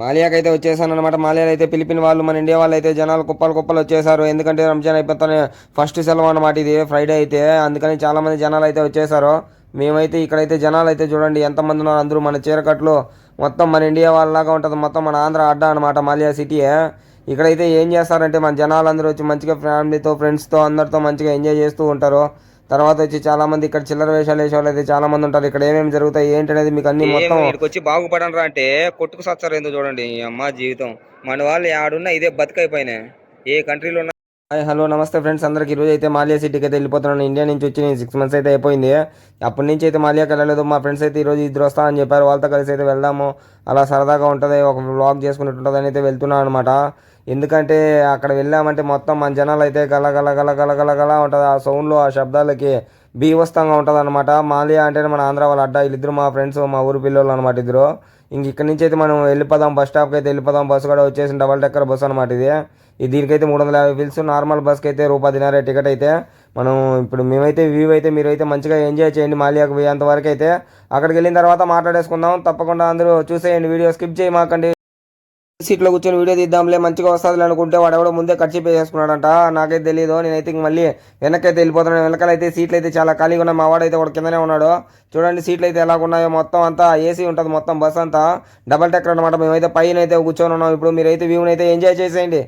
మాలియాకి అయితే వచ్చేసాను అనమాట మాలియాలో అయితే ఫిలిపిన్ వాళ్ళు మన ఇండియా వాళ్ళు అయితే జనాలు కుప్పలు కుప్పలు వచ్చేసారు. ఎందుకంటే రంజాన్ అయిపోతానే ఫస్ట్ సెలవు అనమాట ఇది ఫ్రైడే అయితే. అందుకని చాలామంది జనాలు అయితే వచ్చేసారు. మేమైతే ఇక్కడైతే జనాలు అయితే చూడండి ఎంతమంది ఉన్నారు అందరూ. మన చీరకట్లు మొత్తం మన ఇండియా వాళ్ళలాగా ఉంటుంది. మొత్తం మన ఆంధ్ర అడ్డా అనమాట మాలియా సిటీయే ఇక్కడైతే ఏం చేస్తారంటే మన జనాలు అందరూ వచ్చి మంచిగా ఫ్యామిలీతో ఫ్రెండ్స్తో అందరితో మంచిగా ఎంజాయ్ చేస్తూ ఉంటారు. తర్వాత వచ్చి చాలా మంది ఇక్కడ చిల్లర వేషాలు వేసే వాళ్ళు అయితే చాలా మంది ఉంటారు. ఇక్కడ ఏమేమి జరుగుతాయి? ఏంటనేది మీకు అన్ని మొత్తం ఇక్కడికి వచ్చి బాగుపడరా అంటే కొట్టుకు సచ్చారు ఏందో చూడండి ఈ అమ్మ జీవితం. మన వాళ్ళు ఆడున్న ఇదే బతుకైపోయినాయి. ఏ కంట్రీలో ఉన్న హాయ్ హలో నమస్తే ఫ్రెండ్స్. అందరికీ ఈరోజు అయితే మాలియా సిటీకి అయితే వెళ్ళిపోతున్నాను. ఇండియా నుంచి వచ్చి నేను సిక్స్ మంత్స్ అయితే అయిపోయింది. అప్పటి నుంచి అయితే మాలియాకి వెళ్ళలేదు మా ఫ్రెండ్స్ అయితే ఈరోజు ఇద్దరు వస్తా అని చెప్పారు. వాళ్ళతో కలిసి అయితే వెళ్దాము. అలా సరదాగా ఉంటుంది. ఒక వ్లాగ్ చేసుకున్నట్టు అని అయితే వెళ్తున్నాను అనమాట ఎందుకంటే అక్కడ వెళ్ళామంటే మొత్తం మన జనాలు అయితే గల గల గల గల గల గల ఉంటుంది. ఆ సౌండ్లో ఆ శబ్దాలకి బీవస్తంగా ఉంటుంది అనమాట మాలియా అంటేనే మన ఆంధ్ర వాళ్ళ అడ్డా. వీళ్ళిద్దరు మా ఫ్రెండ్స్ మా ఊరు పిల్లలు అనమాట ఇద్దరు. ఇంక ఇక్కడ నుంచి అయితే మనం వెళ్ళిపోదాం బస్ స్టాప్కి అయితే వెళ్ళిపోదాం. బస్సు కూడా వచ్చేసి డబల్ డెక్కర్ బస్ అనమాట ఇది. ఇది దీనికైతే మూడు వందల యాభై ఫిల్స్ నార్మల్ బస్కి అయితే రూపాయి దినారే టికెట్ అయితే. మనం ఇప్పుడు మేమైతే వ్యూ అయితే మీరు అయితే మంచిగా ఎంజాయ్ చేయండి మాలియాకు పోయేంత వరకు అయితే. అక్కడికి వెళ్ళిన తర్వాత మాట్లాడేసుకుందాం. తప్పకుండా అందరూ చూసేయండి వీడియో స్కిప్ చేయమాకండి. సీట్లో కూర్చొని వీడియో తీద్దాంలే మంచిగా వస్తుంది అనుకుంటే వాడు ఎవడో ముందే ఖర్చు చేసుకున్నాడంట నాకైతే తెలియదు నేనైతే ఇంక మళ్ళీ వెనకైతే వెళ్ళిపోతున్నాను వెనకాల అయితే సీట్లు అయితే చాలా ఖాళీగా ఉన్నాయి మా వాడైతే వాడు కిందనే ఉన్నాడు. చూడండి సీట్లు అయితే ఎలా ఉన్నాయో. మొత్తం అంతా ఏసీ ఉంటుంది మొత్తం బస్ అంతా. డబల్ టెక్కర్ అనమాట మేమైతే పైన అయితే కూర్చొని ఉన్నాం. ఇప్పుడు మీరైతే వ్యూని అయితే ఎంజాయ్ చేసేయండి.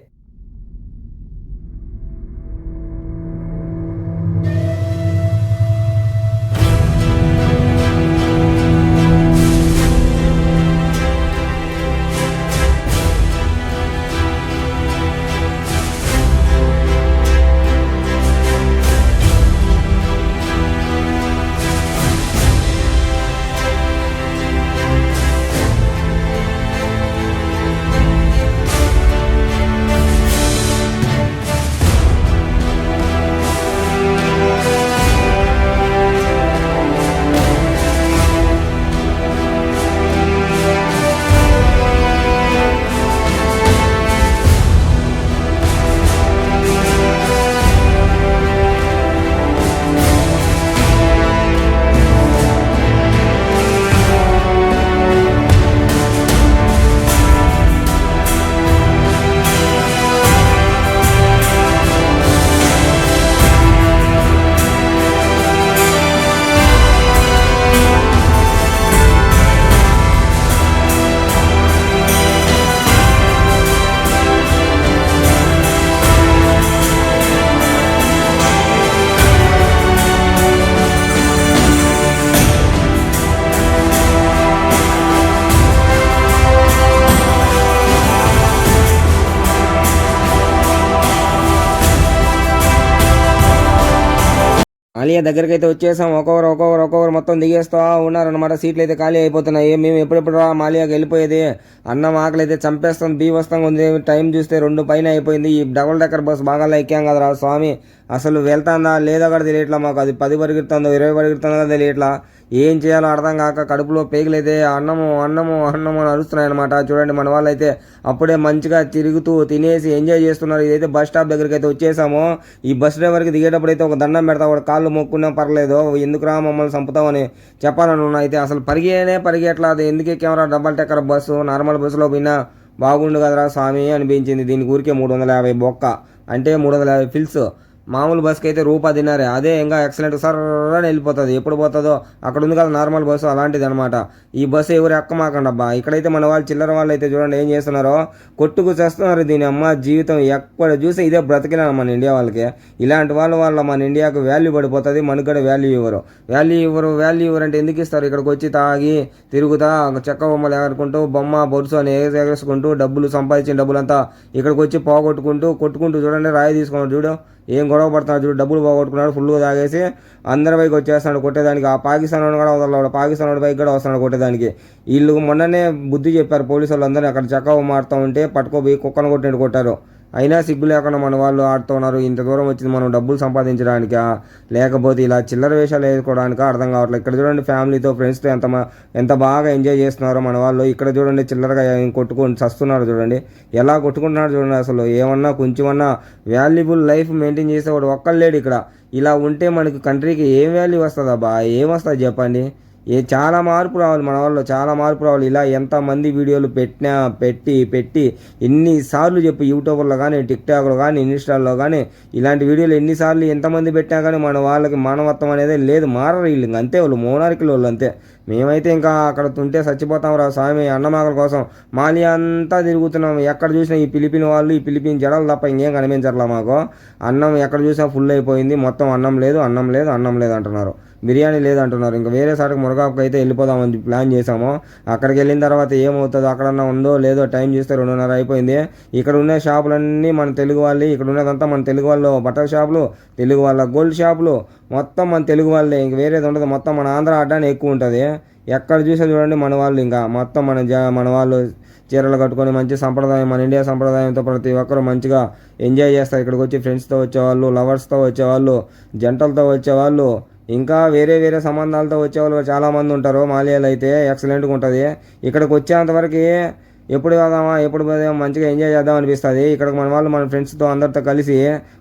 ఆలియా దగ్గరికి అయితే వచ్చేసాం. ఒక్కొక్కరు ఒక్కొక్కరు ఒక్కొక్కరు మొత్తం దిగేస్తూ ఉన్నారనమాట సీట్లు అయితే ఖాళీ అయిపోతున్నాయి. మేము ఎప్పుడెప్పుడు రా? మాలియాకి వెళ్ళిపోయేది. అన్నం ఆకలి అయితే చంపేస్తాం. బీవస్తంగా ఉంది. టైం చూస్తే రెండు పైన అయిపోయింది. ఈ డబుల్ డెక్కర్ బస్ బాగా ఎక్కాం కదరా స్వామి? అసలు వెళ్తాందా? లేదా కూడా తెలియట్లా మాకు. అది పది పరిగెడుతుందో ఇరవై పరిగెడుతుందో తెలియట్లా. ఏం చేయాలో అర్థం కాక కడుపులో పేగులైతే అన్నము అన్నము అన్నము అని అరుస్తున్నాయన్నమాట. చూడండి మన వాళ్ళు అయితే అప్పుడే మంచిగా తిరుగుతూ తినేసి ఎంజాయ్ చేస్తున్నారు. ఇదైతే బస్ స్టాప్ దగ్గరికి అయితే వచ్చేసాము. ఈ బస్ డ్రైవర్కి దిగేటప్పుడు అయితే ఒక దండం పెడతా వాడు కాళ్ళు మొక్కున్నా పర్లేదు ఎందుకురా మమ్మల్ని చంపుతామని చెప్పాలని అయితే అసలు పరిగేనే పరిగెట్లా అది ఎందుకే camera double decker bus normal బస్సులో పోయినా బాగుండు కదరా స్వామి అనిపించింది. దీని ఊరికే మూడు వందల యాభై బొక్క అంటే మూడు వందల యాభై ఫిల్స్. మామూలు బస్కి అయితే రూపా తిన్నారే అదే ఇంకా ఎక్సలెంట్ సర్రని వెళ్ళిపోతుంది. ఎప్పుడు పోతుందో అక్కడ ఉంది కదా నార్మల్ బస్సు అలాంటిది అనమాట ఈ బస్సు ఎవరు ఎక్కమాకండి అబ్బా ఇక్కడైతే మన వాళ్ళు చిల్లర వాళ్ళు అయితే చూడండి ఏం చేస్తున్నారో. కొట్టుకు చేస్తున్నారు దీని అమ్మ జీవితం ఎక్కడ చూసి ఇదే బ్రతికినా మన ఇండియా వాళ్ళకి. ఇలాంటి వాళ్ళు వాళ్ళ మన ఇండియాకు వాల్యూ పడిపోతుంది మనకు కూడా వాల్యూ ఇవ్వరు. వాల్యూ ఇవ్వరు వాల్యూ ఇవ్వరు అంటే ఎందుకు ఇస్తారు? ఇక్కడికి వచ్చి తాగి తిరుగుతా చెక్క బొమ్మలు ఎగరుకుంటూ బొమ్మ బొరుసు అని ఎగరేసుకుంటూ డబ్బులు సంపాదించిన డబ్బులంతా ఇక్కడికి వచ్చి పోగొట్టుకుంటూ కొట్టుకుంటూ చూడండి రాయి తీసుకున్నాడు చూడు. ఏం గొడవ పడుతున్నాడు చూడు డబ్బులు పోగొట్టుకున్నాడు ఫుల్గా తాగేసి అందరి పైకి వచ్చేస్తున్నాడు కొట్టేదానికి. ఆ పాకిస్తాన్ వాడు కూడా వదలవాడు పాకిస్తాన్ వాడి పైకి కూడా వస్తున్నాడు కొట్టేదానికి. వీళ్ళు మొన్ననే బుద్ధి చెప్పారు పోలీసు వాళ్ళందరూ అక్కడ చక్కగా మారుతూ ఉంటే పట్టుకోపోయి కుక్కను కొట్టినట్టు కొట్టారు. అయినా సిగ్గు లేకుండా మన వాళ్ళు ఆడుతున్నారు ఇంత దూరం వచ్చింది మనం డబ్బులు సంపాదించడానికా? లేకపోతే ఇలా చిల్లర వేషాలు వేసుకోవడానికా అర్థం కావట్లేదు. ఇక్కడ చూడండి ఫ్యామిలీతో ఫ్రెండ్స్తో ఎంత ఎంత బాగా ఎంజాయ్ చేస్తున్నారో మన వాళ్ళు. ఇక్కడ చూడండి చిల్లరగా కొట్టుకొని చస్తున్నారు చూడండి. ఎలా కొట్టుకుంటున్నారు చూడండి అసలు. ఏమన్నా కొంచెమన్నా వాల్యుబుల్ లైఫ్ మెయింటైన్ చేసేవాడు ఒక్కళ్ళు లేడు ఇక్కడ. ఇలా ఉంటే మనకి కంట్రీకి ఏం వాల్యూ వస్తుందా బా ఏం వస్తుంది చెప్పండి? ఏ చాలా మార్పు రావాలి మన వాళ్ళు చాలా మార్పు రావాలి. ఇలా ఎంతమంది వీడియోలు పెట్టినా పెట్టి పెట్టి ఎన్నిసార్లు చెప్పి యూట్యూబ్లో కానీ టిక్టాక్లో కానీ ఇన్స్టాల్లో కానీ ఇలాంటి వీడియోలు ఎన్నిసార్లు ఎంతమంది పెట్టినా కానీ మన వాళ్ళకి మానవత్వం అనేది లేదు. మారరు వీళ్ళు అంతే వాళ్ళు మోనార్కిలు వాళ్ళు అంతే. మేమైతే ఇంకా అక్కడ ఉంటే చచ్చిపోతాం రా స్వామి అన్నమాకల కోసం. మాలి అంతా తిరుగుతున్నాం. ఎక్కడ చూసినా ఈ పిలిపిన వాళ్ళు ఈ పిలిపిన జడలు తప్ప ఇంకేం కనిపించట్లా మాకు. అన్నం ఎక్కడ చూసినా ఫుల్ అయిపోయింది. మొత్తం అన్నం లేదు అన్నం లేదు అన్నం లేదు అంటున్నారు. బిర్యానీ లేదంటున్నారు ఇంకా వేరే సాటికి మురగాకు అయితే వెళ్ళిపోదామని ప్లాన్ చేసాము అక్కడికి వెళ్ళిన తర్వాత ఏమవుతుందో అక్కడన్నా ఉందో లేదో టైం చూస్తే రెండున్నర అయిపోయింది. ఇక్కడ ఉన్న షాపులన్నీ మన తెలుగు వాళ్ళు. ఇక్కడ ఉన్నదంతా మన తెలుగు వాళ్ళు బట్టల షాపులు తెలుగు వాళ్ళ గోల్డ్ షాపులు మొత్తం మన తెలుగు వాళ్ళే ఇంక వేరేది ఉండదు. మొత్తం మన ఆంధ్ర ఆడడానికి ఎక్కువ ఉంటుంది. ఎక్కడ చూసా చూడండి మన వాళ్ళు ఇంకా. మొత్తం మన జ మన వాళ్ళు చీరలు కట్టుకొని మంచి సంప్రదాయం మన ఇండియా సంప్రదాయంతో ప్రతి ఒక్కరు మంచిగా ఎంజాయ్ చేస్తారు. ఇక్కడికి వచ్చి ఫ్రెండ్స్తో వచ్చేవాళ్ళు లవర్స్తో వచ్చేవాళ్ళు జంటలతో వచ్చేవాళ్ళు ఇంకా వేరే వేరే సంబంధాలతో వచ్చేవాళ్ళు చాలామంది ఉంటారు. మాలయాలు అయితే ఎక్సలెంట్గా ఉంటుంది. ఇక్కడికి వచ్చేంతవరకు ఎప్పుడు వెళ్దామా ఎప్పుడు పోదామా మంచిగా ఎంజాయ్ చేద్దాం అనిపిస్తుంది. ఇక్కడికి మన వాళ్ళు మన ఫ్రెండ్స్తో అందరితో కలిసి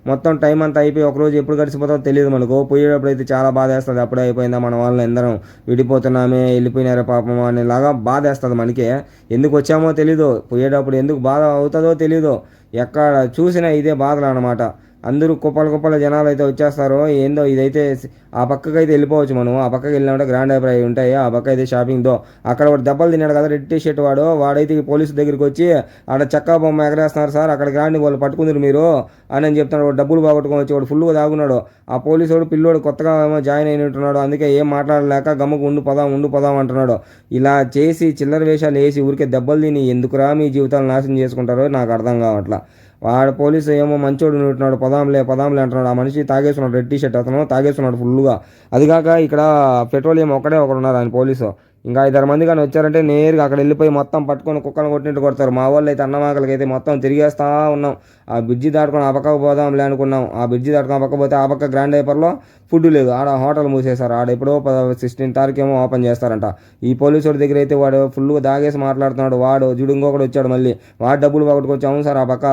మొత్తం టైం అంతా అయిపోయి ఒకరోజు ఎప్పుడు గడిచిపోతుందో తెలియదు మనకు. పోయేటప్పుడు అయితే చాలా బాధ వేస్తుంది అప్పుడే అయిపోయిందా మన వాళ్ళని అందరం. విడిపోతున్నామే వెళ్ళిపోయినారే పాపం అనేలాగా బాధ వేస్తుంది మనకి. ఎందుకు వచ్చామో తెలీదు. పోయేటప్పుడు ఎందుకు బాధ అవుతుందో తెలీదు. ఎక్కడ చూసినా ఇదే బాధలు అనమాట అందరూ కుప్పల కుప్పల జనాలు అయితే వచ్చేస్తారు ఏందో ఇదైతే ఆ పక్కకి అయితే వెళ్ళిపోవచ్చు మనం. ఆ పక్కకి వెళ్ళినప్పుడు గ్రాండ్ అభిప్రాయం ఉంటాయి. ఆ పక్క అయితే షాపింగ్తో అక్కడ వాడు దెబ్బలు తిన్నాడు కదా రెడ్ టీ షర్ట్ వాడు. వాడైతే పోలీసు దగ్గరికి వచ్చి ఆడ చక్కా బొమ్మ ఎగరేస్తున్నారు సార్ అక్కడికి రాండి వాళ్ళు పట్టుకుందరు మీరు అని అని చెప్తున్నాడు. వాడు డబ్బులు బాగొట్టుకొని వచ్చి వాడు ఫుల్గా తాగున్నాడు. ఆ పోలీసు వాడు పిల్లోడు కొత్తగా ఏమో జాయిన్ అయినట్టున్నాడు అందుకే ఏం మాట్లాడలేక గమ్మకు ఉండు పదాం ఉండు పదాం అంటున్నాడు. ఇలా చేసి చిల్లర వేషాలు వేసి ఊరికే దెబ్బలు తిని ఎందుకురా మీ జీవితాలు నాశనం చేసుకుంటారో నాకు అర్థం కావట్లా. వాడు పోలీసు ఏమో మంచోడు ఉంటున్నాడు పదాంలే పదాంలే అంటున్నాడు. ఆ మనిషి తాగేస్తున్నాడు రెడ్ టీ షర్ట్ అతను తాగేస్తున్నాడు ఫుల్గా అది కాక ఇక్కడ పెట్రోలియం ఒక్కడే ఒకడు ఉన్నారు ఆయన పోలీసు. ఇంకా ఐదారు మంది కానీ వచ్చారంటే నేరుగా అక్కడ వెళ్ళిపోయి మొత్తం పట్టుకొని కుక్కను కొట్టినట్టు కొడతారు. మా వాళ్ళు అయితే అన్నమాకలకి అయితే మొత్తం తిరిగేస్తా ఉన్నాం. ఆ బ్రిడ్జి దాటుకొని ఆ పక్కకు పోదాంలే అనుకున్నాం. ఆ బ్రిడ్జి దాటుకొని ఆ పక్క పోతే ఆ పక్క గ్రాండ్ హైపర్లో ఫుడ్ లేదు. ఆడ హోటల్ మూసేశారు. ఆడ ఎప్పుడో సిక్స్టీన్ తారీఖు ఏమో ఓపెన్ చేస్తారంట. ఈ పోలీసు వాడి దగ్గర అయితే వాడు ఫుల్గా దాగేసి మాట్లాడుతున్నాడు. వాడు జుడు ఇంకొకటి వచ్చాడు మళ్ళీ. వాడు డబ్బులు పగట్టుకొచ్చి అవును సార్ ఆ పక్క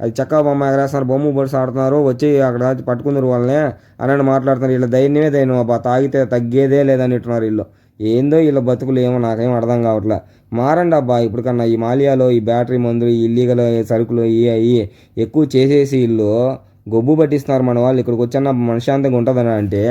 అది చక్కా బొమ్మ ఎగరేస్తున్నారు బొమ్మ బొడిసి ఆడుతున్నారు. వచ్చి అక్కడ పట్టుకున్నారు వాళ్ళని. అని మాట్లాడుతున్నారు. వీళ్ళ ధైర్యమే ధైర్యం. అబ్బా తాగితే తగ్గేదే లేదని అంటున్నారు వీళ్ళు. ఏందో వీళ్ళ బతుకులు ఏమో నాకేం అర్థం కావట్లే. మారండి అబ్బా ఇప్పుడు కన్నా ఈ మాలియాలో ఈ బ్యాటరీ మందులు ఈ ఇల్లీగల్ సరుకులు ఇవి అవి ఎక్కువ చేసేసి వీళ్ళు గొబ్బు పట్టిస్తున్నారు మన వాళ్ళు. ఇక్కడికి వచ్చన్న మనశాంతంగా ఉంటుందని అంటే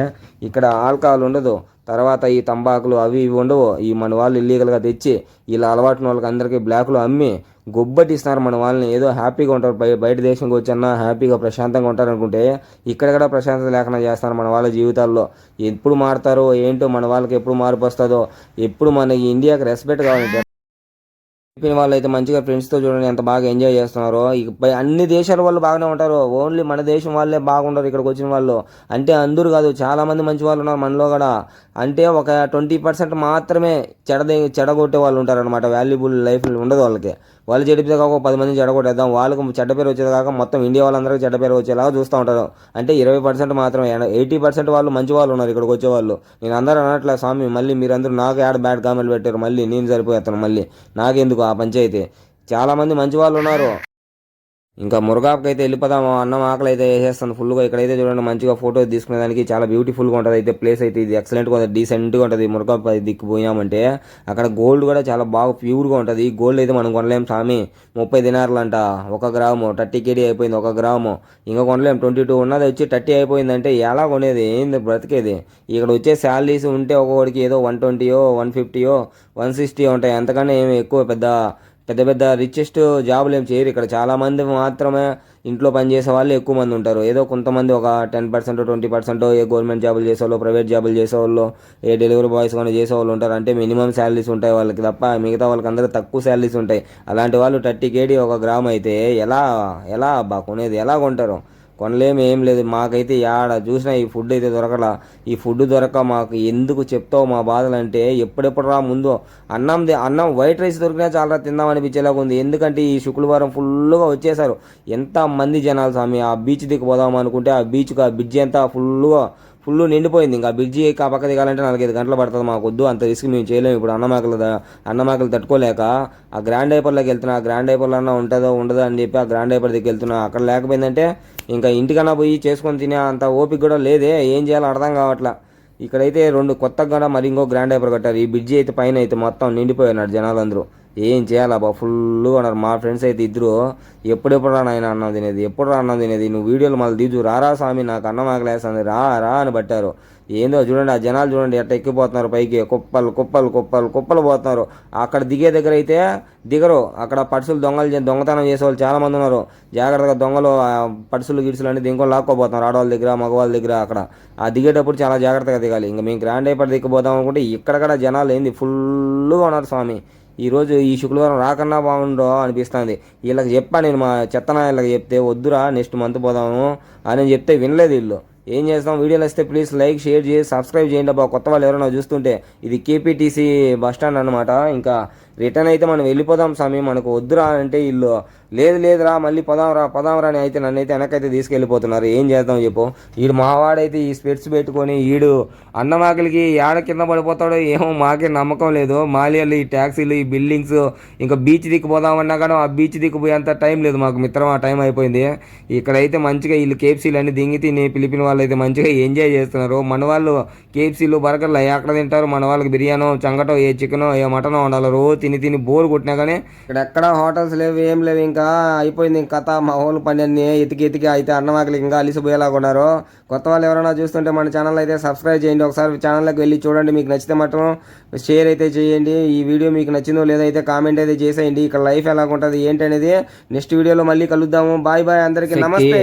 ఇక్కడ ఆల్కహాల్ ఉండదు. తర్వాత ఈ తంబాకులు అవి ఇవి ఉండవు. ఈ మన వాళ్ళు ఇల్లీగల్గా తెచ్చి ఇలా అలవాటున వాళ్ళకి అందరికీ బ్లాక్లు అమ్మి గొబ్బటిస్తున్నారు మన వాళ్ళని. ఏదో హ్యాపీగా ఉంటారు. బయ బయట దేశంకి వచ్చన్నా హ్యాపీగా ప్రశాంతంగా ఉంటారు అనుకుంటే ఇక్కడ కూడా ప్రశాంతత లేకుండా చేస్తున్నారు మన వాళ్ళ జీవితాల్లో. ఎప్పుడు మారుతారో ఏంటో మన వాళ్ళకి ఎప్పుడు మార్పు వస్తుందో ఎప్పుడు మన ఇండియాకి రెస్పెక్ట్ కావాలి. చెప్పిన వాళ్ళు అయితే మంచిగా ఫ్రెండ్స్తో చూడండి ఎంత బాగా ఎంజాయ్ చేస్తున్నారో. ఇకపై అన్ని దేశాల వాళ్ళు బాగానే ఉంటారు. ఓన్లీ మన దేశం వాళ్ళే బాగుంటారు ఇక్కడికి వచ్చిన వాళ్ళు. అంటే అందరూ కాదు చాలామంది మంచి వాళ్ళు ఉన్నారు మనలో కూడా. అంటే ఒక ట్వంటీ పర్సెంట్ మాత్రమే చెడదే చెడగొట్టే వాళ్ళు ఉంటారు అనమాట వాల్యుబుల్ లైఫ్ ఉండదు వాళ్ళకి. వాళ్ళు చెడిపితే కాక ఒక పది మంది చెడగొట్టేద్దాం. వాళ్ళకు చెడ్డ పేరు వచ్చేది కాక మొత్తం ఇండియా వాళ్ళందరికీ చెడ్డ పేరు వచ్చేలాగా చూస్తూ ఉంటారు. అంటే ఇరవై పర్సెంట్ మాత్రమే ఎయిటీ పర్సెంట్ వాళ్ళు మంచి వాళ్ళు ఉన్నారు ఇక్కడికి వచ్చే వాళ్ళు. నేను అందరూ అనట్లే స్వామి మళ్ళీ మీరందరూ నాకు యాడ్ బ్యాడ్ కామెంట్ పెట్టారు. మళ్ళీ నేను సరిపోతాను మళ్ళీ. నాకెందుకు ఆ పంచాయతీ? చాలామంది మంచి వాళ్ళు ఉన్నారు. ఇంకా మురగాపుకి అయితే వెళ్ళిపోదాము అన్నం ఆకలి అయితే వేసేస్తాను ఫుల్గా ఇక్కడైతే చూడండి మంచిగా ఫోటో తీసుకునే దానికి చాలా బ్యూటిఫుల్గా ఉంటుంది అయితే ప్లేస్ అయితే ఇది. ఎక్సలెంట్గా ఉంటుంది డీసెంట్గా ఉంటుంది. మురగాపు దిక్కు పోయామంటే అక్కడ గోల్డ్ కూడా చాలా బాగా ప్యూర్గా ఉంటుంది. గోల్డ్ అయితే మనం కొనలేం స్వామి. ముప్పై దినార్లు అంట ఒక గ్రాము. థర్టీ కేడీ అయిపోయింది ఒక గ్రాము. ఇంకా కొనలేం. ట్వంటీ టూ ఉన్నది వచ్చి థర్టీ అయిపోయిందంటే ఎలా కొనేది? ఏంది బ్రతికేది? ఇక్కడ వచ్చే శాలరీస్ ఉంటే ఒక్కొక్కడికి ఏదో వన్ ట్వంటీయో వన్ ఫిఫ్టీయో వన్ సిక్స్టీ ఉంటాయి. అంతకన్నా ఏమి ఎక్కువ పెద్ద పెద్ద పెద్ద రిచెస్ట్ జాబులు ఏం చేయరు. ఇక్కడ చాలామంది మాత్రమే ఇంట్లో పనిచేసే వాళ్ళు ఎక్కువ మంది ఉంటారు. ఏదో కొంతమంది ఒక టెన్ పర్సెంట్ ట్వంటీ పర్సెంట్ ఏ గవర్నమెంట్ జాబులు చేసేవాళ్ళు ప్రైవేట్ జాబులు చేసేవాళ్ళు ఏ డెలివరీ బాయ్స్ కానీ చేసేవాళ్ళు ఉంటారు. అంటే మినిమం శాలరీస్ ఉంటాయి వాళ్ళకి తప్ప మిగతా వాళ్ళకి అందరూ తక్కువ శాలరీస్ ఉంటాయి. అలాంటి వాళ్ళు థర్టీ కేడీ ఒక గ్రామ్ అయితే ఎలా ఎలా అబ్బా కొనేది? ఎలా కొంటారు? కొనలేము ఏం లేదు. మాకైతే యాడ చూసినా ఈ ఫుడ్ అయితే దొరకలా. ఈ ఫుడ్ దొరక మాకు ఎందుకు చెప్తావు మా బాధలు అంటే ఎప్పుడెప్పుడు రా ముందు అన్నం అన్నం వైట్ రైస్ దొరికినా చాలా తిందాం అనిపించేలాగా ఉంది. ఎందుకంటే ఈ శుక్రవారం ఫుల్గా వచ్చేసారు ఎంత మంది జనాలు స్వామి ఆ బీచ్ దిక్కు పోదాం అనుకుంటే ఆ బీచ్కి ఆ బ్రిడ్జ్ అంతా ఫుల్గా ఫుల్ నిండిపోయింది. ఇంకా బ్రిడ్జి ఆ పక్క దిగాలంటే నాలుగైదు గంటలు పడుతుంది మాకు వద్దు అంత రిస్క్ మేము చేయలేము ఇప్పుడు అన్నమాకలు అన్నమాకలు తట్టుకోలేక ఆ గ్రాండ్ హైపర్లోకి వెళ్తున్నా ఆ గ్రాండ్ హైపర్లో అన్నా ఉంటుందో ఉండదో అని చెప్పి ఆ గ్రాండ్ హైపర్ దగ్గరికి వెళ్తున్నా. అక్కడ లేకపోయిందంటే ఇంకా ఇంటికన్నా పోయి చేసుకొని తినే అంత ఓపిక కూడా లేదే. ఏం చేయాలో అర్థం కావట్లా. ఇక్కడైతే రెండు కొత్త కూడా మరి ఇంకో గ్రాండ్ హైపర్ కట్టారు. ఈ బ్రిడ్జి అయితే పైన అయితే మొత్తం నిండిపోయినారు జనాలందరూ. ఏం చేయాలా బా? ఫుల్గా ఉన్నారు. మా ఫ్రెండ్స్ అయితే ఇద్దరు. ఎప్పుడెప్పుడు రా నాయన అన్నం తినేది? ఎప్పుడు రా అన్నం తినేది? నువ్వు వీడియోలు మళ్ళీ దిజు రారా స్వామి నాకు అన్నం ఆకలేస్తుంది. రా రా అని పట్టారు. ఏందో చూడండి ఆ జనాలు చూడండి ఎట్ట ఎక్కిపోతున్నారు పైకి. కుప్పలు కుప్పలు కుప్పలు కుప్పలు పోతున్నారు. అక్కడ దిగే దగ్గర అయితే దిగరు. అక్కడ పర్సులు దొంగలు చే- దొంగతనం చేసే వాళ్ళు చాలామంది ఉన్నారు. జాగ్రత్తగా దొంగలు ఆ పర్సులు గిడుసులు అన్ని దింకొని లాక్కోపోతున్నారు ఆడవాళ్ళ దగ్గర మగవాళ్ళ దగ్గర అక్కడ. ఆ దిగేటప్పుడు చాలా జాగ్రత్తగా దిగాలి. ఇంకా మేము గ్రాండ్ అయిపోయి దిక్కుపోతాం అనుకుంటే ఇక్కడ జనాలు ఏంది? ఫుల్గా ఉన్నారు స్వామి. ఈరోజు ఈ శుక్రవారం రాకన్నా బాగుండో అనిపిస్తుంది. వీళ్ళకి చెప్పా నేను మా చెత్తనా వీళ్ళకి చెప్తే వద్దురా నెక్స్ట్ మంత్ పోదాము అని చెప్తే వినలేదు వీళ్ళు. ఏం చేస్తాం? వీడియోలు వస్తే ప్లీజ్ లైక్ షేర్ చేసి సబ్స్క్రైబ్ చేయండి అబ్బా. కొత్త వాళ్ళు ఎవరైనా చూస్తుంటే ఇది కేపీటీసీ బస్ స్టాండ్ అనమాట ఇంకా రిటర్న్ అయితే మనం వెళ్ళిపోదాం స్వామి. మనకు వద్దురా అంటే వీళ్ళు లేదు లేదురా మళ్ళీ పదాంరా పదాంరా అని అయితే నన్ను అయితే వెనకైతే తీసుకెళ్ళిపోతున్నారు. ఏం చేద్దాం చెప్పు? ఈడు మావాడైతే ఈ స్పెట్స్ పెట్టుకొని ఈడు అన్నమాకలికి ఏడ కింద పడిపోతాడో ఏమో మాకే నమ్మకం లేదు. మాలియాలు ఈ ట్యాక్సీలు ఈ బిల్డింగ్స్ ఇంకా బీచ్ దిక్కుపోదామన్నా కానీ ఆ బీచ్ దిక్కుపోయేంత టైం లేదు మాకు మిత్రం ఆ టైం అయిపోయింది. ఇక్కడైతే మంచిగా వీళ్ళు కేఎఫ్సీలు అన్ని దింగి తిని పిలిపిన వాళ్ళు అయితే మంచిగా ఎంజాయ్ చేస్తున్నారు. మన వాళ్ళు కేఎఫ్సీలు బర్గర్లు ఎక్కడ తింటారు. మన వాళ్ళకి బిర్యానో చంగటో ఏ చికెనో ఏ మటనో ఉండాలి రోజు తిని తిని బోర్ కొట్టినా కానీ ఇక్కడ ఎక్కడ హోటల్స్ లేవు ఏం లేవు ఇంకా అయిపోయింది ఇంక కథ మా హోల్ పని అన్ని ఎతికి ఎతికి అయితే అన్నమాకలికి ఇంకా అలిసిపోయేలాగా ఉన్నారు. కొత్త వాళ్ళు ఎవరైనా చూస్తుంటే మన ఛానల్ అయితే సబ్స్క్రైబ్ చేయండి. ఒకసారి ఛానల్కి వెళ్ళి చూడండి మీకు నచ్చితే మాత్రం షేర్ అయితే చేయండి. ఈ వీడియో మీకు నచ్చిందో లేదో అయితే కామెంట్ అయితే చేసేయండి. ఇక్కడ లైఫ్ ఎలా ఉంటుంది ఏంటి అనేది నెక్స్ట్ వీడియోలో మళ్ళీ కలుద్దాము. బాయ్ బాయ్ అందరికీ నమస్తే.